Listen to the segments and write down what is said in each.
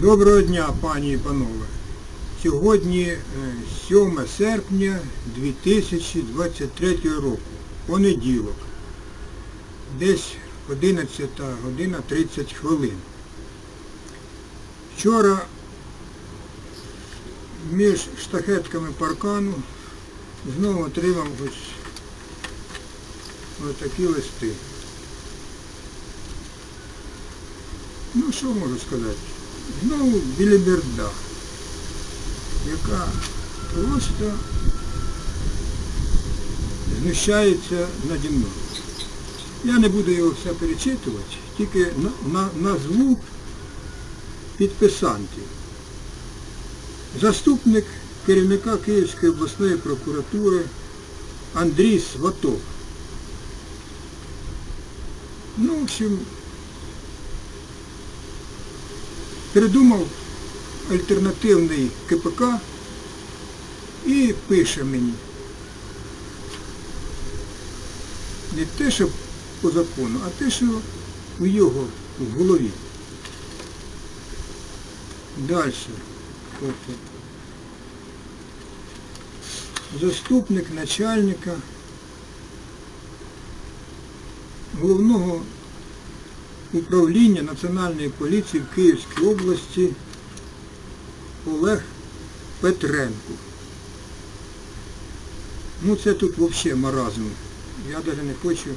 Доброго дня, пані і панове. Сьогодні е, 7 серпня 2023 року, понеділок. Десь 11 година 30 хвилин. Вчора між штахетками паркану знову отримав ось ось такі листи. Ну що можу сказати? Знову біліберда, яка просто знущається наді мною. Я не буду його все перечитувати, тільки на, на, назву підписантів. Заступник керівника Київської обласної прокуратури Андрій Сватов. Ну, в общем, придумав альтернативний КПК і пише мені. Не те, що по закону, а те, що у його в голові. Далі. Тобто, Заступник начальника головного управління Національної поліції в Київській області Олег Петренко. Ну це тут взагалі маразм. Я навіть не хочу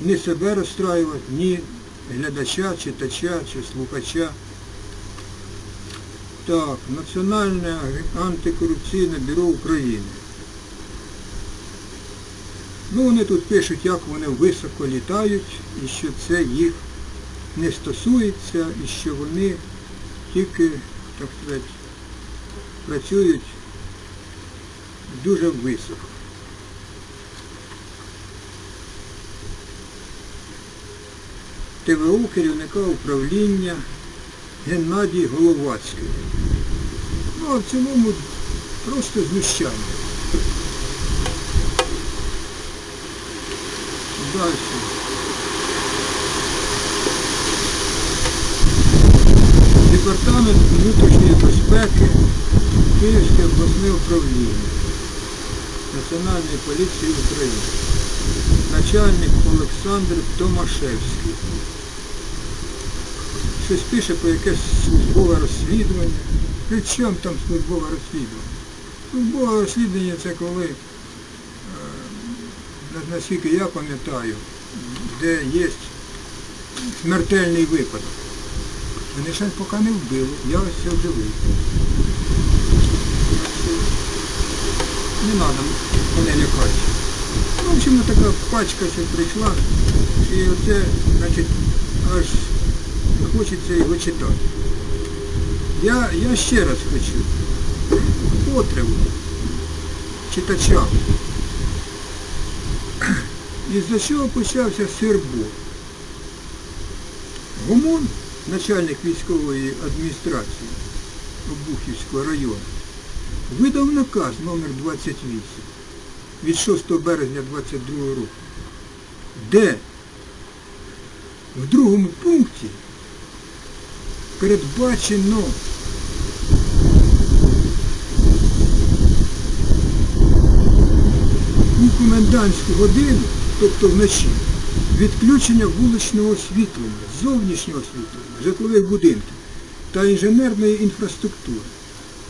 ні себе розстраювати, ні глядача, читача чи слухача. Так, Національне антикорупційне бюро України. Ну, вони тут пишуть, як вони високо літають, і що це їх не стосується, і що вони тільки, так сказати, працюють дуже високо. ТВО керівника управління Геннадій Головацький. Ну, а в цілому просто знущання. Далі. Департамент внутрішньої безпеки Київське обласне управління Національної поліції України. Начальник Олександр Томашевський. Щось пише про якесь службове розслідування. При чому там службове розслідування? Службове розслідування це коли наскільки я пам'ятаю, де є смертельний випадок. Мене ще поки не вбили, я ось все живий. Не треба мене лякати. Ну, в общем, така пачка ще прийшла, і оце, значить, аж хочеться його читати. Я, я ще раз хочу потребу читачам. Із-за чого почався сирбо? Гомон, начальник військової адміністрації Обухівського району, видав наказ номер 28 від 6 березня 22 року, де в другому пункті передбачено у комендантську годину, тобто вночі, відключення вуличного освітлення, зовнішнього освітлення, житлових будинків та інженерної інфраструктури,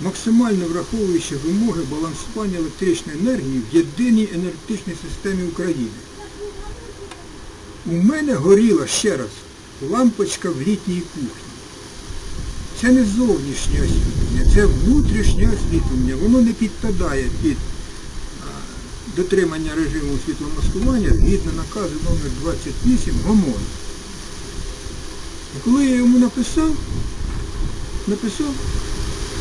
максимально враховуючи вимоги балансування електричної енергії в єдиній енергетичній системі України. У мене горіла ще раз лампочка в літній кухні. Це не зовнішнє освітлення, це внутрішнє освітлення. Воно не підпадає під дотримання режиму світломаскування згідно наказу номер 28 ГОМОН. І коли я йому написав, написав,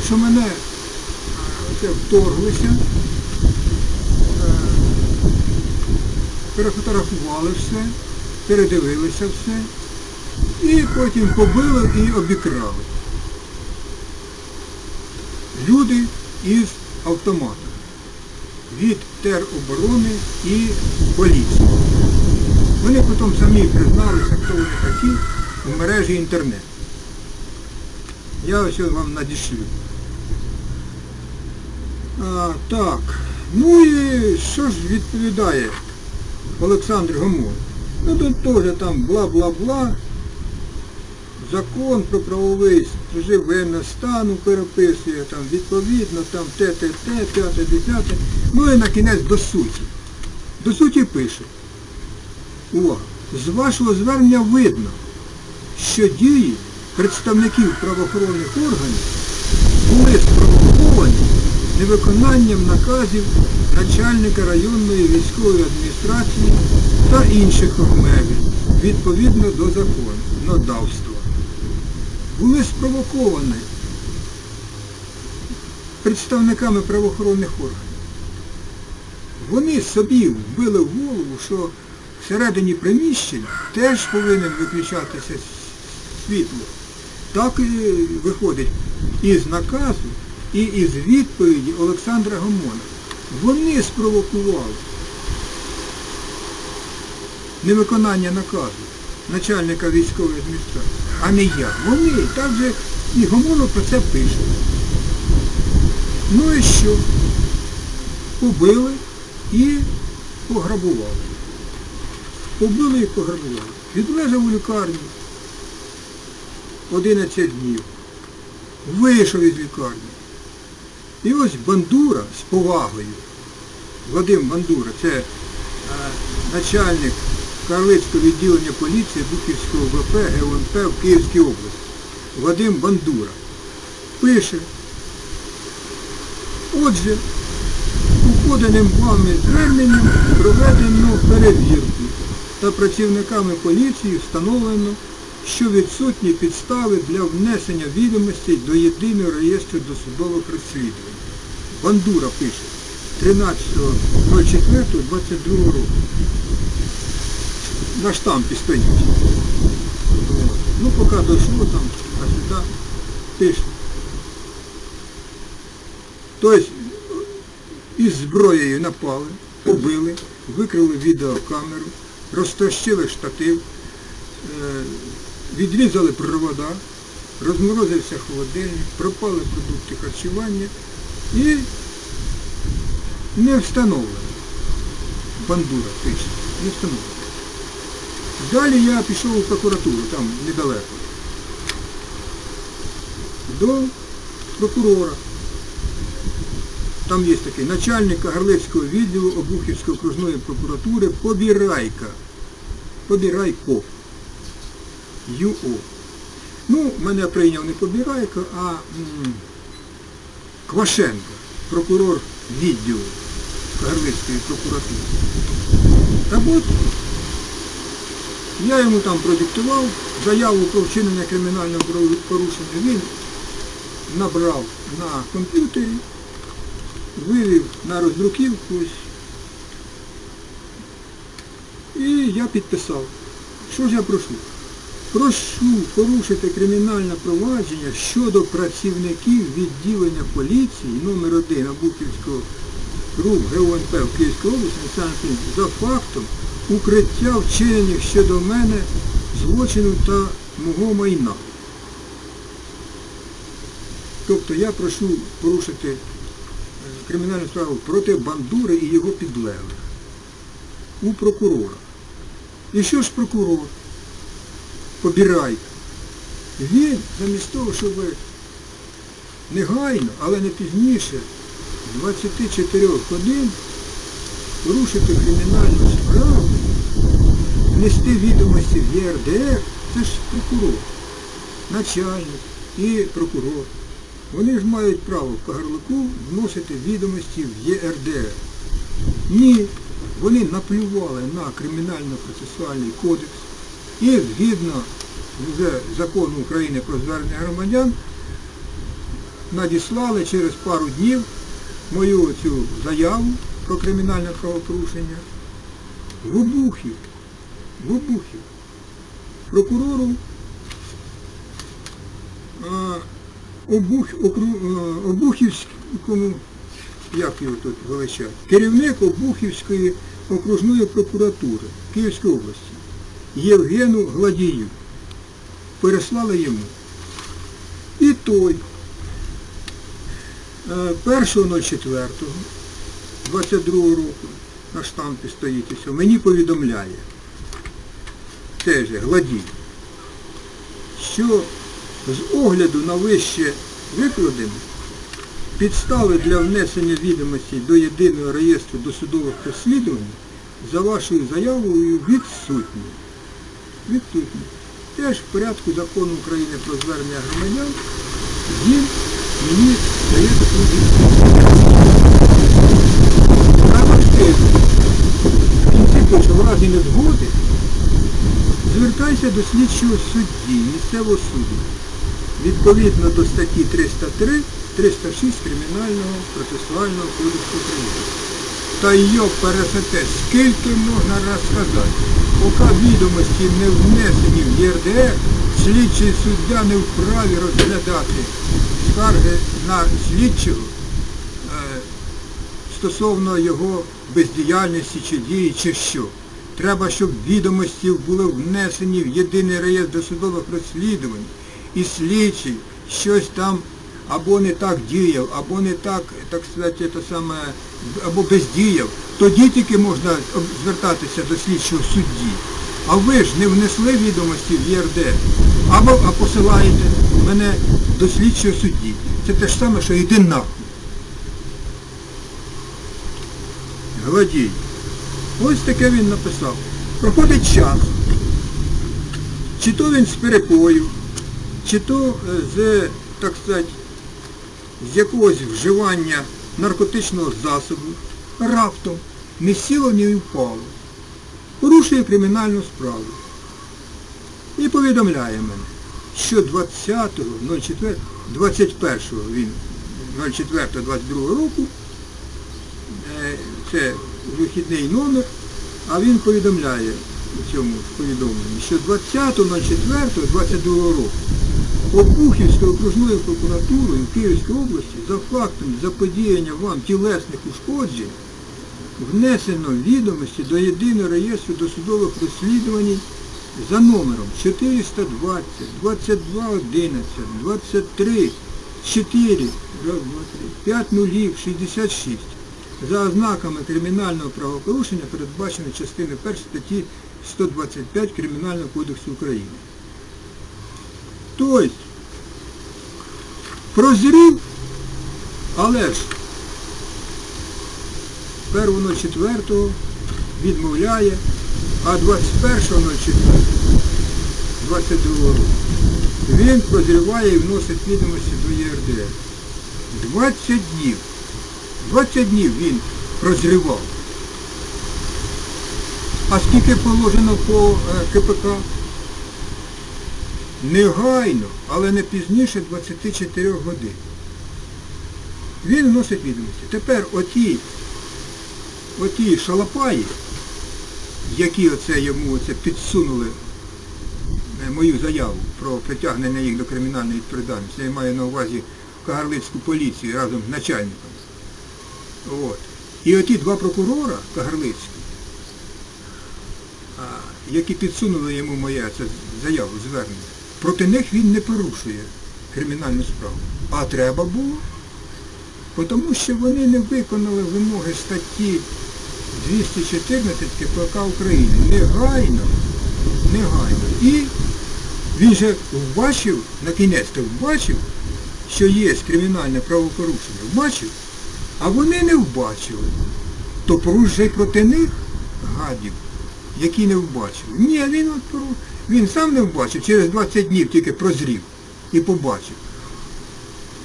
що мене а, оце вторглися, е, перефотографували все, передивилися все, і потім побили і обікрали. Люди із автоматом від тероборони і поліції. Вони потім самі призналися, хто вони такі, у мережі інтернет. Я ось вам надішлю. А, так. Ну і що ж відповідає Олександр Гомон? Ну тут теж там бла-бла-бла. Закон про правовий режим воєнного стану переписує, там відповідно, там те, те, те, п'яте, десяте. Ну і на кінець до суті. До суті пише. Увага. З вашого звернення видно, що дії представників правоохоронних органів були спровоковані невиконанням наказів начальника районної військової адміністрації та інших обмежень відповідно до законодавства. Були спровоковані представниками правоохоронних органів. Вони собі вбили в голову, що всередині приміщень теж повинен виключатися світло. Так і виходить із наказу і із відповіді Олександра Гомона. Вони спровокували невиконання наказу начальника військової адміністрації, а не я. Вони так же і Гомонов про це пише. Ну і що? Побили і пограбували. Побили і пограбували. Відлежав у лікарню 11 днів. Вийшов із лікарні. І ось Бандура з повагою. Вадим Бандура, це е, начальник Карлицького відділення поліції Бухівського ВП ГУНП в Київській області. Вадим Бандура. Пише. Отже, у поданим вами зверненням проведено перевірку та працівниками поліції встановлено, що відсутні підстави для внесення відомостей до єдиного реєстру досудових розслідувань. Бандура пише 13.04.22 року. На штампі стоїть. Ну, поки дійшло там, а сюди пише. Тобто із зброєю напали, побили, викрили відеокамеру, розтрощили штатив, е, відрізали провода, розморозився холодильник, пропали продукти харчування і не встановлено. Бандура пише, не встановлено. Далі я пішов у прокуратуру, там недалеко. До прокурора. Там є такий начальник Гарлицького відділу Обухівської окружної прокуратури Побірайка. Побірайко. ЮО. Ну, мене прийняв не Побірайко, а Квашенко, прокурор відділу Гарлицької прокуратури. Так от, я йому там продиктував заяву про вчинення кримінального порушення. Він набрав на комп'ютері вивів на роздруківку. І я підписав. Що ж я прошу? Прошу порушити кримінальне провадження щодо працівників відділення поліції номер 1 Абухівського РУП ГУНП в Київській області за фактом укриття вчинених щодо мене злочину та мого майна. Тобто я прошу порушити кримінальну справу проти Бандури і його підлеглих у прокурора. І що ж прокурор? Побірай. Він, замість того, щоб негайно, але не пізніше 24 годин порушити кримінальну справу, внести відомості в ЄРДР, це ж прокурор, начальник і прокурор. Вони ж мають право по Гарлику вносити відомості в ЄРДР. Ні, вони наплювали на кримінально-процесуальний кодекс і згідно вже закону України про звернення громадян надіслали через пару днів мою цю заяву про кримінальне правопорушення в Обухів. В Обухів. Прокурору а, Обух, Обухівському, як його тут величать, керівник Обухівської окружної прокуратури Київської області Євгену Гладію. переслали йому. І той е, 1.04 року на штампі стоїть і все, мені повідомляє, теж гладій, що з огляду на вище викладене підстави для внесення відомостей до єдиного реєстру досудових розслідувань за вашою заявою відсутні. Відсутні. Теж в порядку закону України про звернення громадян він мені дає таку відповідь. Також теж в пише, в разі незгоди звертайся до слідчого судді місцевого суду відповідно до статті 303, 306 Кримінального процесуального кодексу України. Та його пересете, скільки можна розказати, поки відомості не внесені в ЄРДР, слідчий суддя не вправі розглядати скарги на слідчого е, стосовно його бездіяльності чи дії, чи що. Треба, щоб відомості були внесені в єдиний реєстр досудових розслідувань, і слідчий щось там або не так діяв, або не так, так сказати, те саме, або бездіяв, тоді тільки можна звертатися до слідчого судді. А ви ж не внесли відомості в ЄРД, або а посилаєте мене до слідчого судді. Це те ж саме, що йди нахуй. Гладій. Ось таке він написав. Проходить час. Чи то він з перепою, чи то е, з, так сказати, з якогось вживання наркотичного засобу, раптом не сіло, ні впало. Порушує кримінальну справу. І повідомляє мене, що 20.04, 21-го він 04-22 року Е, це вихідний номер, а він повідомляє у цьому повідомленні, що 20.04.22 року Обухівською окружною прокуратурою Київської області за фактом заподіяння вам тілесних ушкоджень внесено відомості до єдиного реєстру досудових розслідувань за номером 420, 2211, 23, 4, 5 нулів, 66 за ознаками кримінального правопорушення, передбаченої частиною 1 статті 125 Кримінального кодексу України. Тобто, прозрів, але ж 1.04 відмовляє, а 21.04 22 року він прозріває і вносить відомості до ЄРДР. 20 днів. 20 днів він прозрівав. А скільки положено по е, КПК? Негайно, але не пізніше 24 годин. Він вносить відомості. Тепер оті, оті шалапаї, які оце йому оце підсунули е, мою заяву про притягнення їх до кримінальної відповідальності, я маю на увазі Кагарлицьку поліцію разом з начальником. От. І оті два прокурора Кагарлицькі, які підсунули йому моє це заяву, звернення, проти них він не порушує кримінальну справу. А треба було, тому що вони не виконали вимоги статті 214 КПК України. Негайно, негайно. І він же вбачив, на кінець-то вбачив, що є кримінальне правопорушення. Вбачив, а вони не вбачили. То порушуй проти них гадів, які не вбачили. Ні, він він сам не вбачив, через 20 днів тільки прозрів і побачив.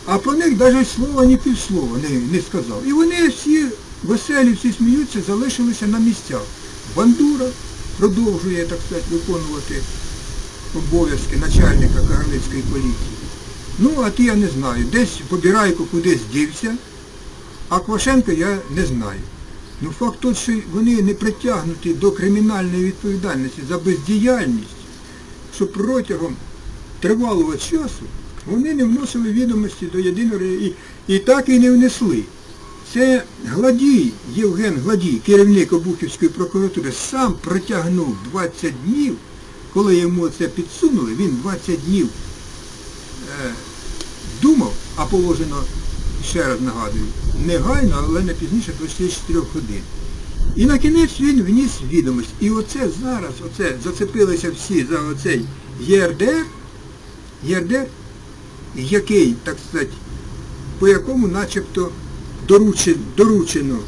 А про них навіть слова ні півслова не, не сказав. І вони всі веселі, всі сміються, залишилися на місцях. Бандура продовжує, так сказати, виконувати обов'язки начальника Кагарлицької поліції. Ну, а ті я не знаю. Десь Побірайко кудись дівся, а Квашенко я не знаю. Ну факт той, що вони не притягнуті до кримінальної відповідальності за бездіяльність, що протягом тривалого часу вони не вносили відомості до єдиного і, і так і не внесли. Це Гладій, Євген Гладій, керівник Обухівської прокуратури, сам протягнув 20 днів, коли йому це підсунули, він 20 днів е, думав, а положено, ще раз нагадую, негайно, але не пізніше 24 годин. І на кінець він вніс відомість. І оце зараз, оце зацепилися всі за оцей ЄРДР, ЄРДР, який, так сказати, по якому начебто доручено, доручено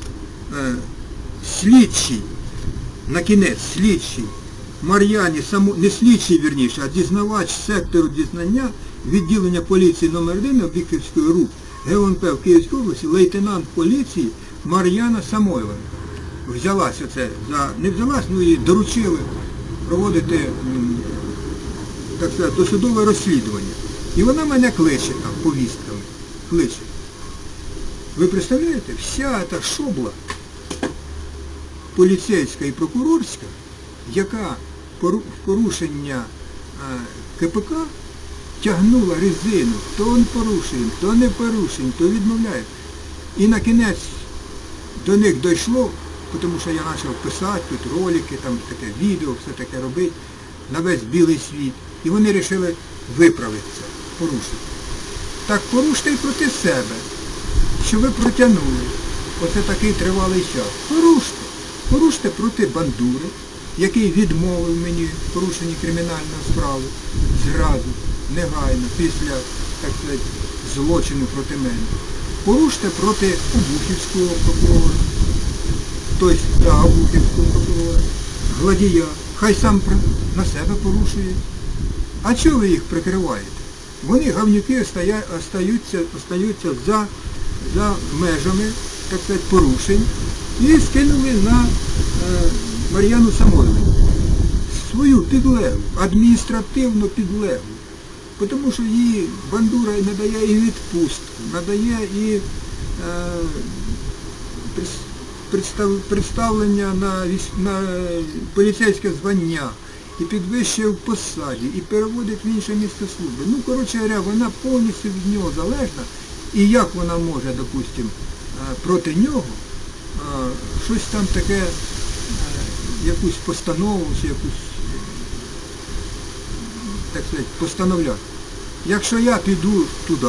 е, слідчий, на кінець слідчий, Мар'яні, не слідчий вірніше, а дізнавач сектору дізнання відділення поліції номер 1 Об'єктивської РУП ГУНП в Київській області, лейтенант поліції Мар'яна Самойлова. Взялась оце, за, не взялась, ну і доручили проводити так сказати, досудове розслідування. І вона мене кличе там повістками. Кличе. Ви представляєте, вся та шобла поліцейська і прокурорська, яка в порушення е, КПК тягнула резину, то он порушуємо, то не порушуємо, то відмовляє. І на кінець до них дійшло, тому що я почав писати тут ролики, там таке відео, все таке робити на весь білий світ. І вони вирішили виправитися, порушити. Так поруште і проти себе, що ви протягнули. Оце такий тривалий час. Поруште. Поруште проти бандури, який відмовив мені в порушенні кримінальної справи зразу, негайно, після, так сказати, злочину проти мене. Поруште проти Обухівського прокурора, тобто да, прокурора, Гладія. Хай сам на себе порушує. А чого ви їх прикриваєте? Вони гавнюки остаються, остаються за, за межами, так сказати, порушень і скинули на е, Мар'яну Самойлову. Свою підлеглу, адміністративну підлеглу. Тому що їй бандура надає і відпустку, надає і представ- представлення на, на поліцейське звання, і підвищує в посаді, і переводить в інше місце служби. Ну, коротше говоря, вона повністю від нього залежна. І як вона може, допустимо, е, проти нього е, щось там таке, е, якусь постанову чи так сказати, постановляти. Якщо я піду туди,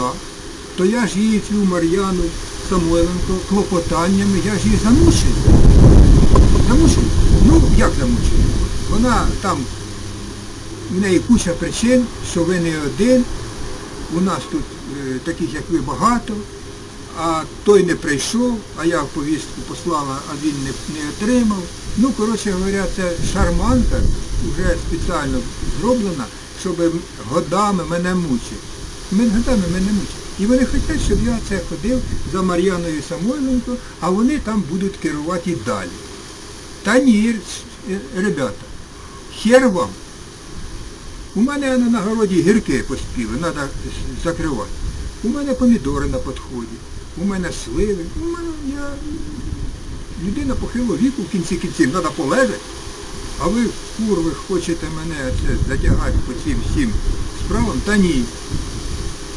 то я ж її цю Мар'яну Самойленко клопотаннями, я ж її замучую. Замучую. Ну, як замучую? Вона там, в неї куча причин, що ви не один, у нас тут е, таких, як ви, багато, а той не прийшов, а я в повістку послала, а він не, не отримав. Ну, коротше говоря, це шарманка вже спеціально зроблена, щоб годами мене мучити. Мен- Годами мене мучить. І вони хочуть, щоб я це ходив за Мар'яною Самойленко, а вони там будуть керувати і далі. Та ні, ребята, хер вам. У мене на нагороді гірки поспіли, треба закривати. У мене помідори на підході, у мене сливи. У мене я людина похилого віку в кінці кінців, треба полежати. А ви, курви, хочете мене це затягати по цим всім справам? Та ні.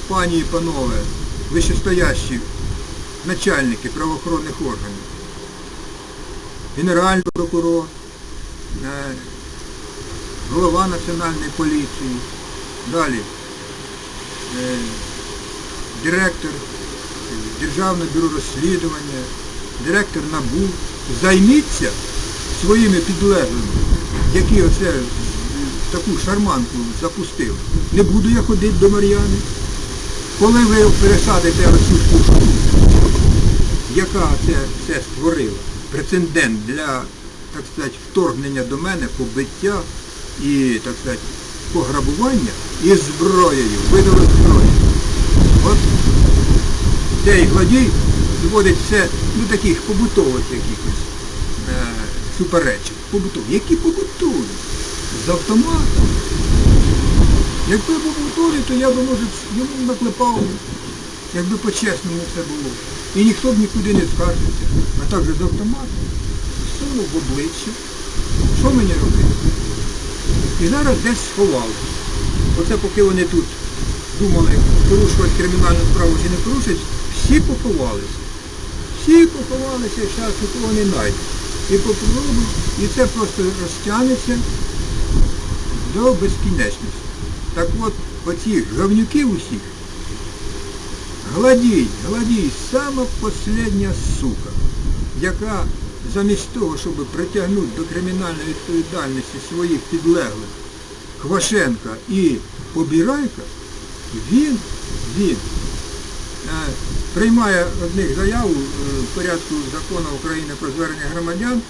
Пані і панове, вищестоящі начальники правоохоронних органів, генеральний прокурор, е, голова національної поліції, далі е, директор Державного бюро розслідування, директор НАБУ, займіться своїми підлеглими, які оце е, таку шарманку запустили. Не буду я ходити до Мар'яни. Коли ви пересадите оцю пушку, яка це все створила, прецедент для, так сказати, вторгнення до мене, побиття і, так сказати, пограбування і зброєю, видали зброю. От цей гладій зводить все до таких побутових якихось суперечок. Побутових. Які побутові? З автоматом. Якби готовий, то я би, може, йому наклепав, якби по-чесному все було. І ніхто б нікуди не скаржився. А так же з автоматом. Сунув в обличчя. Що мені робити? І зараз десь сховали. Оце поки вони тут думали, порушувати кримінальну справу чи не порушують, всі поховалися. Всі поховалися, зараз нікого не знайдуть. І попробують, і це просто розтягнеться до безкінечності. Так от, оці говнюки усіх, гладій, гладій, сама последня сука, яка замість того, щоб притягнути до кримінальної відповідальності своїх підлеглих Хвашенка і Побірайка, він, він приймає одних заяву е, в порядку закону України про звернення громадян,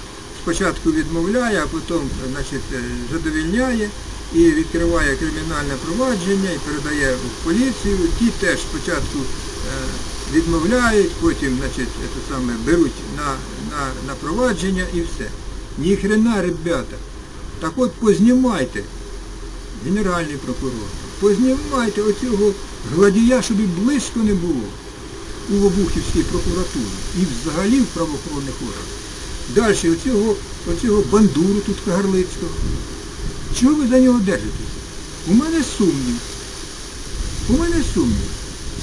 спочатку відмовляє, а потім значить, е, задовільняє і відкриває кримінальне провадження і передає в поліцію. Ті теж спочатку е, відмовляють, потім значить, це саме, беруть на, на, на провадження і все. Ні хрена, ребята. Так от познімайте, генеральний прокурор, познімайте оцього гладія, щоб і близько не було у Обухівській прокуратурі і взагалі в правоохоронних органах. Далі оцього, оцього бандуру тут Кагарлицького. Чого ви за нього держитеся? У мене сумнів. У мене сумнів.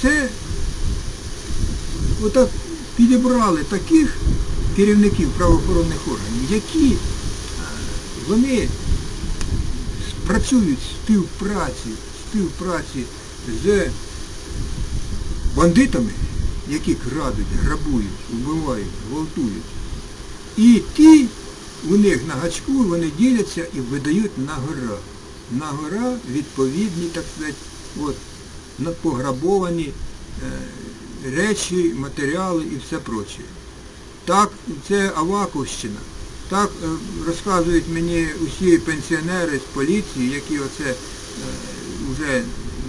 Це отак підібрали таких керівників правоохоронних органів, які е, вони працюють співпраці, співпраці з бандитами, які крадуть, грабують, вбивають, гвалтують. І ті у них на гачку вони діляться і видають на гора. На гора відповідні, так сказати, от, пограбовані е, речі, матеріали і все проче. Так, це Аваковщина. Так е, розказують мені усі пенсіонери з поліції, які оце е, вже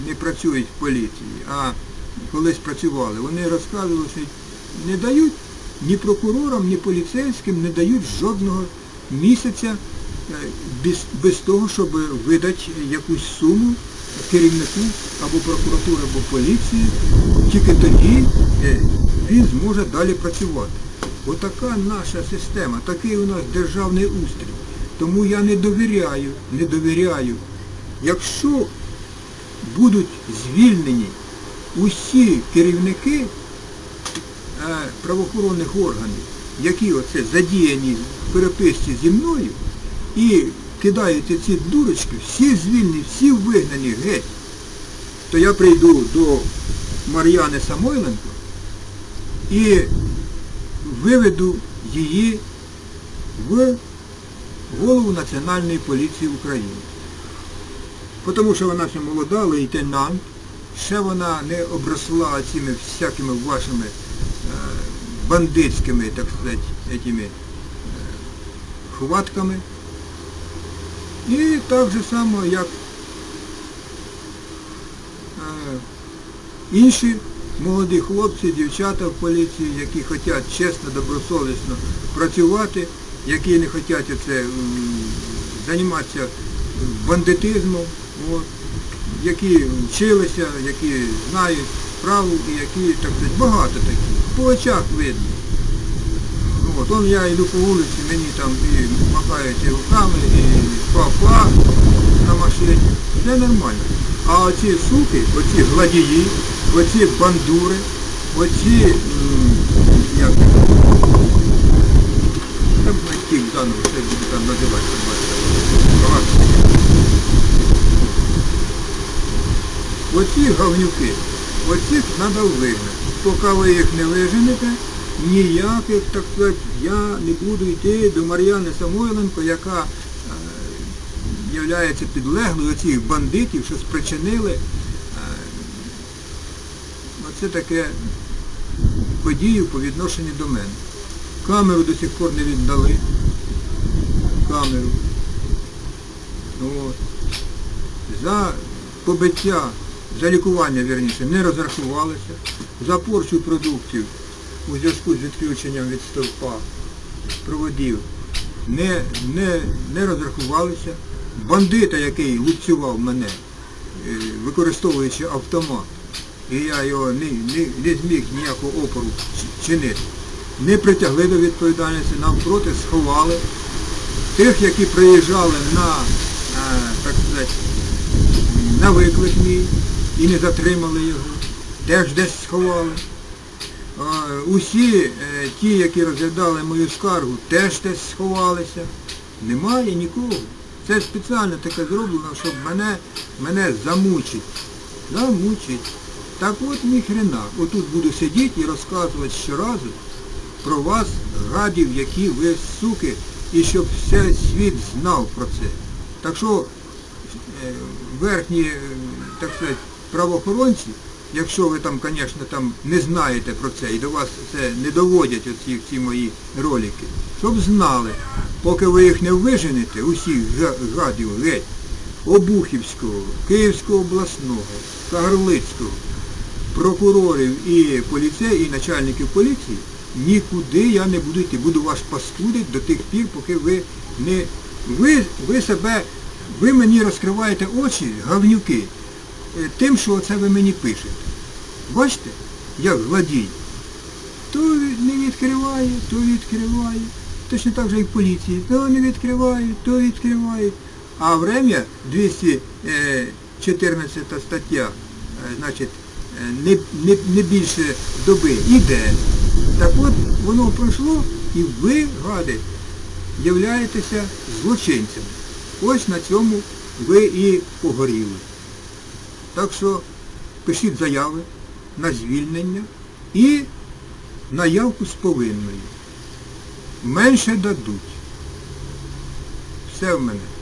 не працюють в поліції, а колись працювали. Вони розказували, що не дають ні прокурорам, ні поліцейським не дають жодного місяця е, без, без того, щоб видати якусь суму керівнику або прокуратури, або поліції. Тільки тоді він зможе далі працювати. Отака наша система, такий у нас державний устрій. Тому я не довіряю, не довіряю. Якщо будуть звільнені усі керівники е, правоохоронних органів, які оце задіяні в переписці зі мною, і кидаються ці дурочки, всі звільнені, всі вигнані геть, то я прийду до Мар'яни Самойленко і виведу її в голову Національної поліції України. Тому що вона ще молода, лейтенант, ще вона не обросла цими всякими вашими е, бандитськими, так сказати, этими, е, хватками. І так же само, як е, інші молоді хлопці, дівчата в поліції, які хочуть чесно, добросовісно працювати, які не хочуть оце, займатися бандитизмом, от, які вчилися, які знають справу які, так сказати, багато таких. По очах видно. От, он я йду по вулиці, мені там і махають і руками, і папа на машині. Все нормально. А оці суки, оці гладії, оці бандури, оці, як, там тих заново, все буду там називати. Оці говнюки, оцих треба вигнати. Поки ви їх не виженете, ніяких, так сказати, я не буду йти до Мар'яни Самойленко, яка е, є підлеглою оцих бандитів, що спричинили оце таке подію по відношенню до мене. Камеру до сих пор не віддали. Камеру. От. За побиття, за лікування, вірніше, не розрахувалися. За порчу продуктів у зв'язку з відключенням від стовпа проводів не, не, не розрахувалися. Бандита, який лупцював мене, е, використовуючи автомат, і я його не, не, не зміг ніякого опору чинити, не притягли до відповідальності, навпроти сховали. Тих, які приїжджали на, е, так сказати, на виклик мій і не затримали його, теж десь сховали. Усі е, ті, які розглядали мою скаргу, теж десь сховалися. Немає нікого. Це спеціально таке зроблено, щоб мене, мене замучить. Замучить. Так от ніхрена. Отут буду сидіти і розказувати щоразу про вас, гадів, які ви суки, і щоб все світ знав про це. Так що е, верхні, е, так сказати, правоохоронці, якщо ви там, звісно, там не знаєте про це і до вас це не доводять оці ці мої ролики, щоб знали, поки ви їх не виженете, усіх гадів геть, Обухівського, Київського обласного, Кагарлицького, прокурорів і поліцей, і начальників поліції, нікуди я не буду йти. Буду вас паскудити до тих пір, поки ви не... Ви, ви себе, ви мені розкриваєте очі, гавнюки, е, тим, що це ви мені пишете. Бачите, як гладій. То не відкриває, то відкриває. Точно так же і в поліції. То не відкриває, то відкриває. А время 214 стаття, е, значить, е, не, не, не більше доби іде. Так от воно пройшло і ви, гади, являєтеся злочинцями. Ось на цьому ви і погоріли. Так що пишіть заяви на звільнення і на явку з повинною. Менше дадуть. Все в мене.